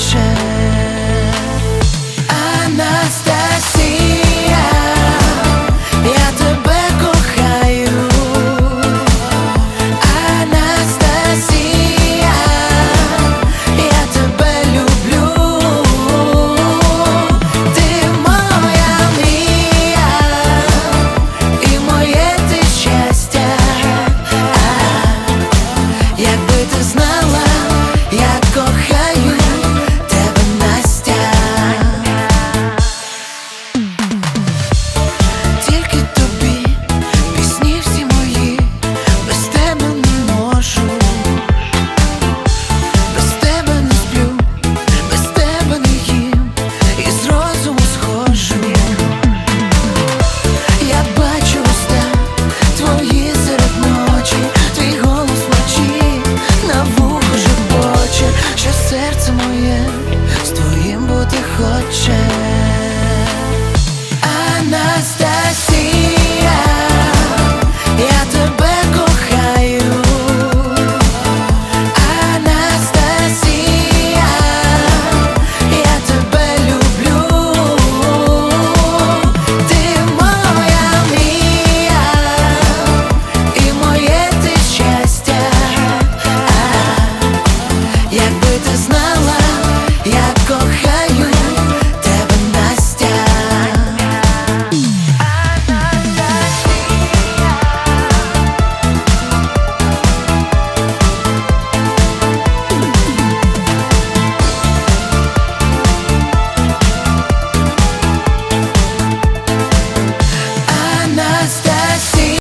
плаче. Анастасія, я тебе кохаю, Анастасія, я тебе люблю, ти моя мрія, і моє ти щастя, якби ти знала.